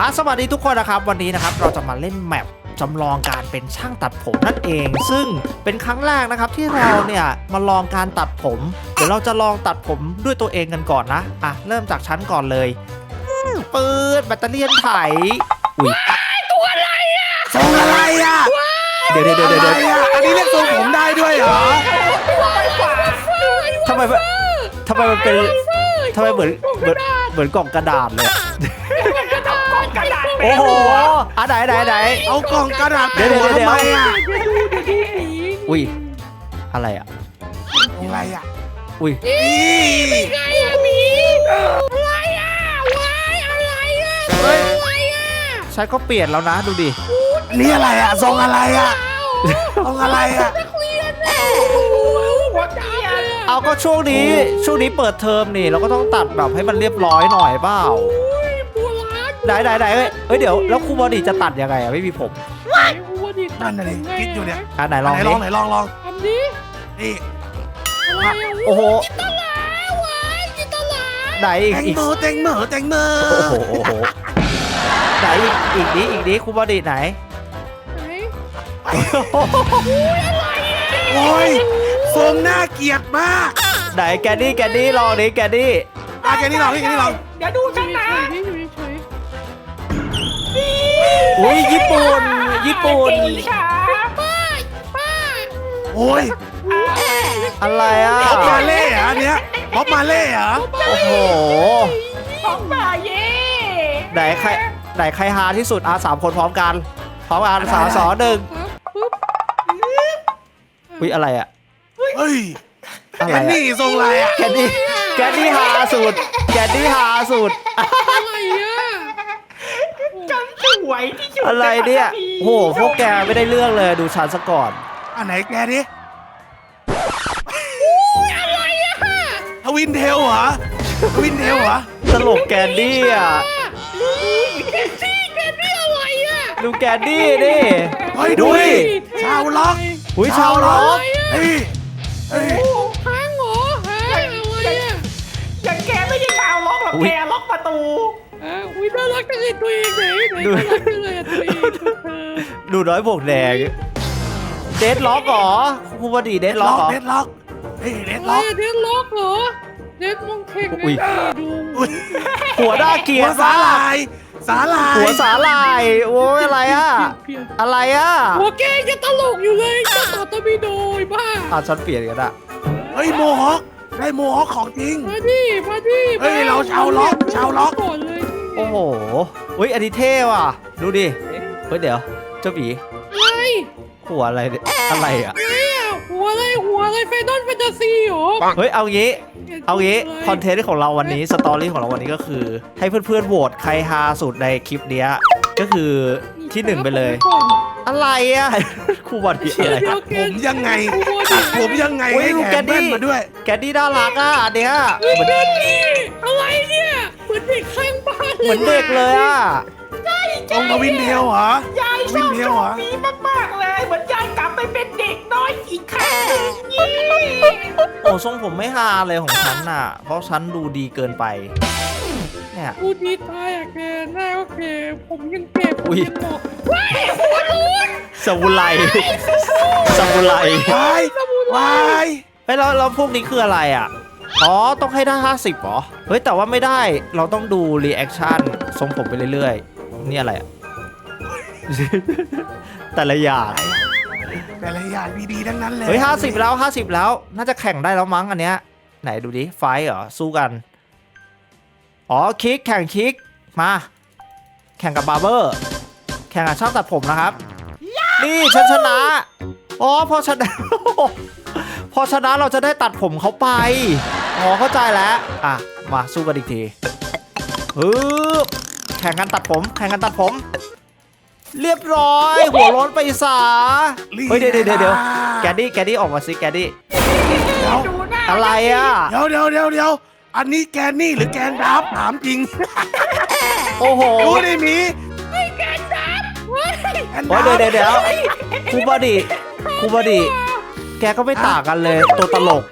อะสวัสดีทุกคนนะครับ วันนี้นะครับเราจะมาเล่นแมปจำลองการเป็นช่างตัดผมนั่นเอง ซึ่งเป็นครั้งแรกนะครับที่เราเนี่ยมาลองการตัดผม เดี๋ยวเราจะลองตัดผมด้วยตัวเองกันก่อนนะอะเริ่มจากชั้นก่อนเลยปืดแบตเตอรี่ยนไถอุ้ยทรงอะไรอะเดี๋ยวเดี๋ยวเดี๋ยวอะเดี๋ยวไรเดี๋ยวอะอันนี้เรียกทรงผมได้ด้วยเหรอทำไมมันทำไมมันเป็นทำไมเหมือนเหมือนเหมือนกล่องกระดาษเลยอะ โอ้โหอะไหนไหนไหน เอากล่องกระดาษเดี๋แปะยวหัวเดี๋ยวทำไมอะอุ้ยอะไรอะอะไรอะอุ้ยนี่ไงอะหมีอะไรอะวายอะไรอะเฮ้ยอะไรอะฉันก็เปลี่ยนแล้วนะดูดิอันนี่อะไรอะทรงอะไรอะทรงอะไรอะนักเรียนเนี่ยหัวใจอะเอาก็ช่วงนี้ช่วงนี้เปิดเทอมนี่เราก็ต้องตัดแบบให้มันเรียบร้อยหน่อยเปล่าโอ้ยโบราณ ไหนไหนไหนเอ้ยเอ้ยเดี๋ยวแล้วครูบอดี้จะตัดยังไงอะไม่มีผมไอ้หัวดินั่นน่ะดิคิดอยู่เนี่ย อะไหนลองไหนดิลองไหนลองลองทำดินี่อะไรอะโอ้โหจิตลาวายจิตลาไหนอีกแตงอีกโมแตงโมแตงโมโอ้โหโอ้โหไหนอีกอีกนี้อีกนี้ครูบอดี้ไหนไหนโอ้ยทรงน่าเกลียดมากไหนแกนดี้แกนดี้ลองดิแกนดี้อะแกนี่ลองนี่แกนี่ลองเดี๋ยวดูฉันนะอยู่เฉย อุ้ยญี่ปุ่น ญี่ปุ่นป้าป้าโอ้ยอะไรอะบ๊อบมาเล่เหรออันเนี้ยบ๊อบมาเล่เหรอโอ้โห ของป่าเย่ไหนใครไหนใครฮาที่สุดอะสามคนพร้อมกันพร้อมกันสามสองหนึ่งปึ๊บอุ้ยอะไรอะ เฮ้ยอะไรแกอะนี่ทรงอะไรอะแกนดี้แกนดี้ฮาสุดแกนดี้ฮาสุด อะไรอะฉันสวยที่สุด อะไรเนี่ยโอ้โหพวกแกไม่ได้เรื่องเลยดูฉันซะก่อนอันไหนแกดิทวินเทลเหรอทวินเทลเหรอตลกแกนดี้อะแกซี่แกซี่อะไรอะดูแกนดี้ดิเฮ้ยดูดิชาวล็อกอุ้ยชาวล็อกเฮ้ยเฮ้ยค้างเหรอฮะอะไรอะอย่างแกไม่ใช่ชาวล็อกหรอกแกล็อกประตู อะอุ้ยน่ารักจังเลยตัวเองไหนไหนน่ารักจังเลยอะตัวเองเธอดูน้อยบวกแดงเดดล็อกเหรอครูบดีเดดล็ล็ออกกเหรอ เด็ดล็อกเฮ้ยเด็ดอะไรล็อก อะเดนล็อกเหรอเดนมองเทงอุ๊ยดูอุ้ยหัวหน้าเกลียหัรวติสาหมากร่ายสาหร่ายหัวสาลายโอ้ยอะไรอะ เปลี่ยนอะไรอะหัวแกยังตลกอยู่เลยเจ้าต่อตะบีโดยบ้าอะฉันเปลี่ยนกันอะเฮ้ยโมฮอคได้โมฮอคของจริง มาดิมาดิเฮ้ยเราชาวล็อกชาวล็อก ก่อนเลยโอ้โหอุ้ยอันนี้เท่ว่ะ ดูดิ เฮ้ยเดี๋ยว เจ้าหมีอะไรหัวอะไรเนี่ยอะไรอะอะไรอะ หัวอะไรหัวอะไรไฟนอลแฟนตาซีเหรอ เฮ้ยเอางี้ เอางี้คอนเทนต์ของเราวันนี้สตอรี่ของเราวันนี้ก็คือ ให้เพื่อนๆโหวตใครฮาสุดในคลิปเนี้ยก็คือที่หนึ่งไปเลย อะไรอะครูบอดีอะไรเดี๋ยวผมยังไงตัตัดผมยังไงโอ้ยให้ดูแถแกมดิแว่นมาด้วย แกดี้น่ารักอะอันเนี้ยเฮ้ยเหมือนเดี๋ยวนี่อะไรเนี่ยเหมือนเด็กข้างบ้านเลย เหมือนเด็กเลยอะ ตรงทวินเทลเหรอ ยายชวิอนบเทตลรเหรงอนี้มากๆเลย เหมือนยายกลับไปเป็นเด็กน้อยอีกครั้งหนึ่งยี่โอ้ทรงผมไม่ฮาเลยของฉันน่ะ เพราะฉันดูดีเกินไป เนี่ย พูดดีตายอะแกหน้าโอเคผมยังเก็บผมอุ๊ยยังบอกว้ายหัวรุนซามูไรซามูไร วายวายเฮ้ยแล้วแล้วพวกนี้คืออะไรอะ อ๋อ ต้องให้ได้ 50เหรอ เฮ้ย แต่ว่าไม่ได้ เราต้องดูรีแอคชั่นทรงผมไปเรื่อยๆ นี่อะไรอะแต่ละอย่าง แต่ละอย่างดีๆทั้งนั้นเลยเฮ้ย50แล้ว50แล้ว น่าจะแข่งได้แล้วมั้งอันเนี้ย ไหนดูดิ ไฟท์เหรอ สู้กัน อ๋อ คิก แข่งคิก มา แข่งกับบาร์เบอร์ แข่งกับช่างตัดผมนะครับ นี่ฉันชนะ อ๋อพอชนะ พอชนะเราจะได้ตัดผมเขาไป อ๋อเข้าใจแล้ว อะ มาสู้กันอีกทีฮึบแข่งกันตัดผม แข่งกันตัดผม เรียบร้อย หัวร้อนไปสาเฮ้ยเดี๋ยวเดี๋ยวเดี๋ยวแกดดี้แกดดี้ออกมาสิแกดดี้เดี๋ยวดูหน้าอะไรอะ เดี๋ยวเดี๋ยวเดี๋ยวเดี๋ยวอันนี้แกนนี่หรือแกนดับถามจริง โอ้โหรู้ได้มีแกดับเฮ้ยแกนโอ้ดัยบเดี๋ยวเดี๋ยวเดี๋ยวครูบอดีครูบอดีแกก็ไม่ต่างกันเลยตัวตลก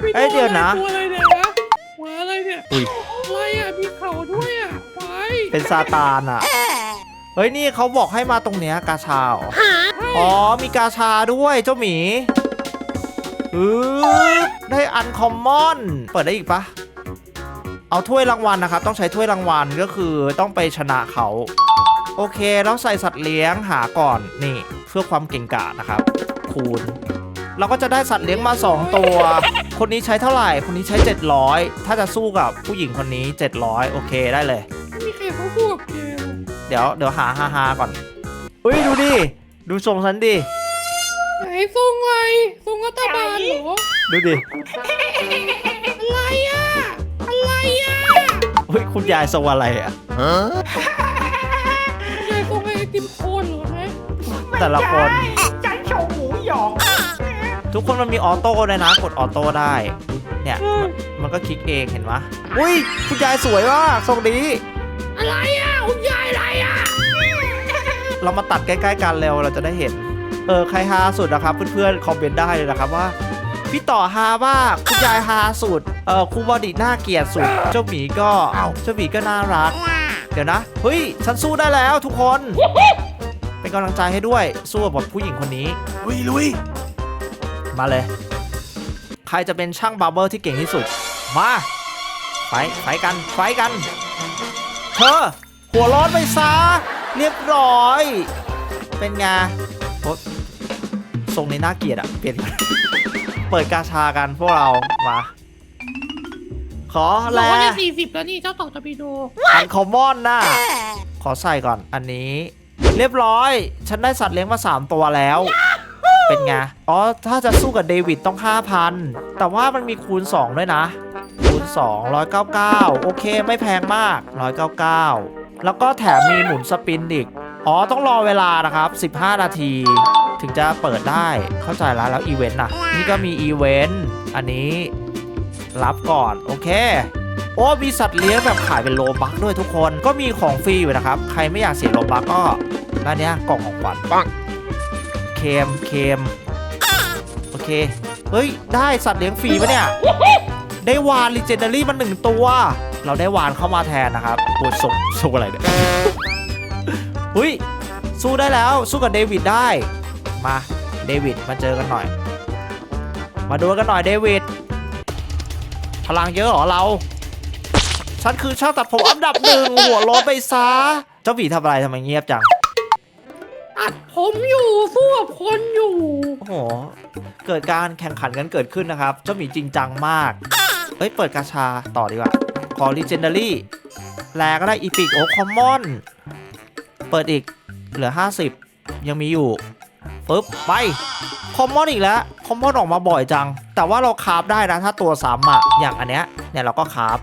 เป็นตัวตลกพี่เอ้ยเดี๋ยวนะ ตัวอะไรเนี่ยนะหัวอะไรเนี่ยอุ้ย อะไรอะมีเข่าด้วยอะไว้เป็นซาตานอะ เฮ้ยนี่เขาบอกให้มาตรงเนี้ยกาชาเหรออ๋อมีกาชาด้วยเจ้าหมีอือได้อันคอมมอน เปิดได้อีกปะเอาถ้วยรางวัลนะครับ ต้องใช้ถ้วยรางวัลก็คือต้องไปชนะเขา โอเคแล้วใส่สัตว์เลี้ยงหาก่อนนี่ เพื่อความเก่งกาจนะครับ คูณ เราก็จะได้สัตว์เลี้ยงมา 2 ตัว คนนี้ใช้เท่าไหร่ คนนี้ใช้ 700 ถ้าจะสู้กับผู้หญิงคนนี้ 700 โอเคได้เลย ไม่มีใครเขาพูดกับแกหรอกเดี๋ยวเดี๋ยวหาฮาฮาก่อนอุ้ยดูดิ ดูทรงฉันดิ ไหนทรงไงทรงรัฐบาลเหรอ ดูดิอะไรอะ อะไรอะเฮ้ยคุณยายทรงอะไรอะ ยายทรงไอติมโคนเหรอฮะแต่ละคนใจโชว์หมูหยอง ทุกคนมันมีออโต้เลยนะ กดออโต้ได้ เนี่ยมันมันก็คลิกเองเห็นไหมอุ้ยคุณยายสวยมากทรงนี้อะไรอะคุณยายอะไรอะ เรามาตัดใกล้ๆกันเร็วเราจะได้เห็น เออใครฮาสุดนะครับ เพื่อนๆคอมเมนต์ได้เลยนะครับว่าพี่ต่อฮามากคุณยายฮาสุด เออครูบอดีน่าเกลียดสุด เจ้าหมีก็เจ้าหมีก็น่ารัก เดี๋ยวนะ เฮ้ย ฉันสู้ได้แล้วทุกคน เป็นกำลังใจให้ด้วย สู้กับผู้หญิงคนนี้ ลุยลุย มาเลย ใครจะเป็นช่างบาร์เบอร์ที่เก่งที่สุด มาไฟไฟกันไฟกันเธอหัวร้อนไปซะเรียบร้อย เป็นไงโอ๊ยทรงนี้น่าเกลียดอะเปลี่ยนเปิดกาชากันพวกเรามาขอบอกแลว่าจะสี่สิบแล้วนี่เจ้าต่อตะปีโดอันคอมมอนน่ะขอใส่ก่อนอันนี้ เรียบร้อย ฉันได้สัตว์เลี้ยงมา 3 ตัวแล้ว เป็นไง อ๋อ ถ้าจะสู้กับเดวิดต้อง 5,000 แต่ว่ามันมีคูณ 2 ด้วยนะ คูณ 2 199 โอเคไม่แพงมาก 199 แล้วก็แถมมีหมุนสปินอีก อ๋อ ต้องรอเวลานะครับ 15 นาที ถึงจะเปิดได้เข้าใจแล้วแล้วอีเวนต์น่ะ นี่ก็มีอีเวนต์อันนี้รับก่อน โอเคโอ้มีสัตว์เลี้ยงแบบขายเป็นโลบักด้วยทุกคนก็มีของฟรีอยู่นะครับ ใครไม่อยากเสียโลบักก็ด้านเนี้ยกล่องของขวัญปัง เคมเคมโอเค เฮ้ย ได้สัตว์เลี้ยงฟรีปะเนี่ย ได้วานลีเจนดารี่มาหนึ่งตัว เราได้วานเข้ามาแทนนะครับโอ้ยส่งส่งอะไรเนี่ยเฮ้ย สู้ได้แล้ว สู้กับเดวิดได้ มา เดวิด มาเจอกันหน่อย มาดูกันหน่อยเดวิด พลังเยอะเหรอเรา ฉันคือช่างตัดผมอันดับหนึ่งหัวโล้นไปซะ เจ้าหวีทำอะไรทำไมเงียบจัง ตัดผมอยู่สู้กับคนอยู่ โอ้โห เกิดการแข่งขันกันเกิดขึ้นนะครับ เจ้าหมีจริงจังมากเฮ้ย เปิดกาชาต่อดีกว่า ขอ Legendary แลก็ได้อีพิกโอ้คอมมอน เปิดอีก เหลือ 50 ยังมีอยู่ปึ๊บ ไป คอมมอนอีกแล้ว คอมมอนออกมาบ่อยจัง แต่ว่าเราคาฟได้นะ ถ้าตัวซ้ำอะอย่างอันเนี้ย เนี่ยเราก็คาฟ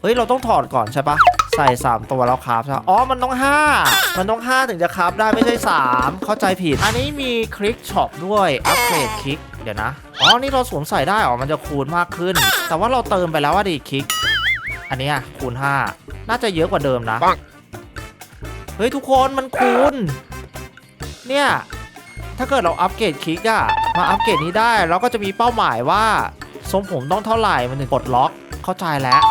เฮ้ย เราต้องถอดก่อนใช่ปะ ใส่ 3 ตัวแล้วคราฟใช่ปะอ๋อ มันต้อง 5 มันต้อง 5 ถึงจะคราฟได้ไม่ใช่ 3 เข้าใจผิด อันนี้มีคลิกช็อปด้วย อัปเกรดคลิก เดี๋ยวนะ อ๋อ นี่เราสวมใส่ได้อ๋อ มันจะคูณมากขึ้น แต่ว่าเราเติมไปแล้วว่าดีคลิก อันนี้คูณ 5 น่าจะเยอะกว่าเดิมนะ เฮ้ย ทุกคนมันคูณ เนี่ยถ้าเกิดเราอัปเกรดคลิกอะมาอัปเกรดนี้ได้เราก็จะมีเป้าหมายว่าทรงผมต้องเท่าไหร่มันถึงปลดล็อกเข้าใจแล้ว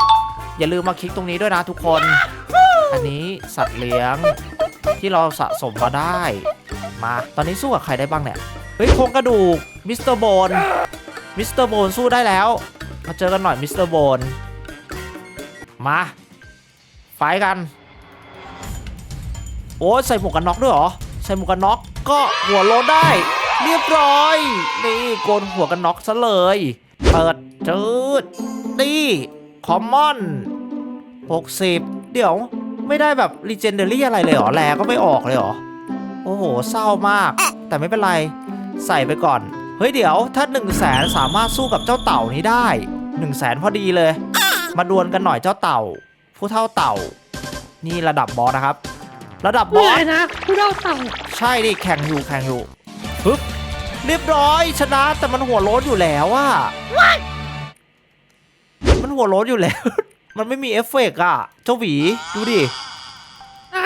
อย่าลืมมาคลิกตรงนี้ด้วยนะทุกคน อันนี้สัตว์เลี้ยงที่เราสะสมมาได้ มาตอนนี้สู้กับใครได้บ้างเนี่ย เฮ้ยโครงกระดูกมิสเตอร์โบนมิสเตอร์โบนสู้ได้แล้ว มาเจอกันหน่อยมิสเตอร์โบนมาไฟกัน โอ้ยใส่หมวกกันน็อกด้วยเหรอ ใส่หมวกกันน็อกก็หัวโลนได้ เรียบร้อย นี่โกนหัวกันน็อกซะเลย เปิดจืดนี่ คอมมอน60 เดี๋ยวไม่ได้แบบรีเจนเดอรี่อะไรเลยเหรอ แลก็ไม่ออกเลยเหรอ โอ้โห เศร้ามาก แต่ไม่เป็นไร ใส่ไปก่อน เฮ้ยเดี๋ยวถ้า1 0 0 0 0แสนสามารถสู้กับเจ้าเต่านี้ได้1 0 0 0 0แสนพอดีเลย มาดวลกันหน่อยเจ้าเต่า ผู้เท่าเต่า นี่ระดับบอสนะครับ ระดับบเมื่ออไหสร่นะผู้เล่าเต่า ใช่ดิแข่งอยู่แข่งอยู่ปึ๊บเรียบร้อยชนะแต่มันหัวโล้นอยู่แล้วอะ มันหัวโล้นอยู่แล้ว มันไม่มีเอฟเฟกต์อะเจ้าหวีดูดิ ไหน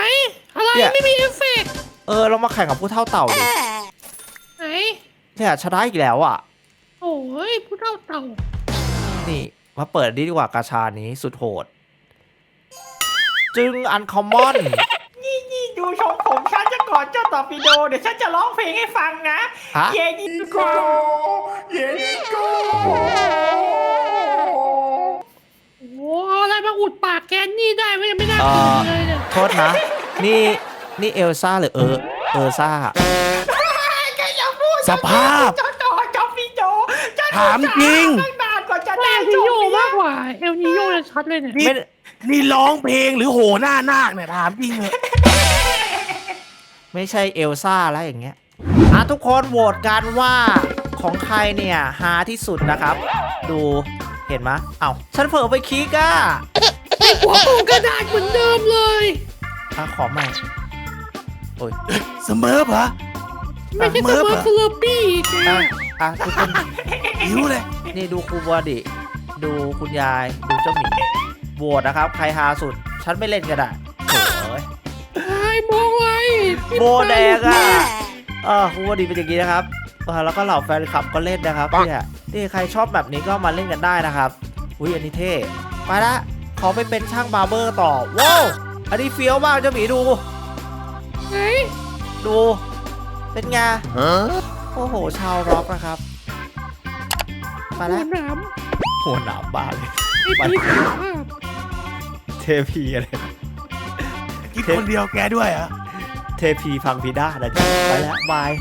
อะไรเนี่ย ไม่มีเอฟเฟกต์เออเรามาแข่งกับผู้เท่าเต่าดิไหน เนี่ยชนะอีกแล้วอะโอ้ยผู้เล่าเต่านี่มาเปิดนี่ดีกว่ากาชานี้สุดโหด จึงอันคอมมอน นี่นี่ดูชมผมฉันจะก่อนเจ้าต่อปิโด เดี๋ยวฉันจะร้องเพลงให้ฟังนะ ฮะ เยนิโกเยนิโก โอ้อะไรมาอุดปากแกนนี่ได้ไม่ยังไม่น่า เอ่กิอนเลยเนี่ยโทษนะ นี่นี่เอลซ่าหรือเออเออซ่า แกอย่าพูดสภาพเจ้าต่อเจ้าปิโดฉันถามจริง ตั้งนานกว่าจะเอได้ลชนิมโยเนี่ยมากกว่าเอลนิโยจะชัดเลยเนี่ย นี่ไม่นี่ร้องเพลงหรือโหหน้านาคเนี่ยถามจริงเหรอไม่ใช่เอลซ่าแล้วอย่างเงี้ยอะทุกคนโหวตกันว่าของใครเนี่ยฮาที่สุดนะครับ ดูเห็นไหมยเอ้าฉันเผลอไปคลิกอะ หัวโป่งกระดาษเหมือนเดิมเลย อะขอใหม่โอ้ยเสมอปะไม่ใช่สเมิร์ฟมาเหรร์อทเลอร์ปี้แกอะอะทุกคนหิวเลยนี่ดูครูบัวดิ ดูคุณยายดูเจ้าหมีโหวตนะครับ ใครฮาสุด ฉันไม่เล่นก็ได้โอ้ยไอ้มองไว้โบแดงอะเออครูบัวดีเป็นอย่างนี้นะครับเออแล้วก็เหล่าแฟนคลับก็เล่นนะครับเนี่ยนี่ใครชอบแบบนี้ก็มาเล่นกันได้นะครับ อุ้ยอันนี้เท่ไปละ ขอไปเป็นช่างบาร์เบอร์ต่อ ว้าว อันนี้เฟี้ยวมากเจ้าหมีดูไหนดู เป็นไงโอ้โห ชาวร็อกนะครับไปหัแล้ววหนามหัวหนามบ้าเลยไอ้พีขาเทพีอะไรคิดคนเดียวแกด้วยเหรอะ เทพีฟังพีด้านะจ๊ะไปแล้วบาย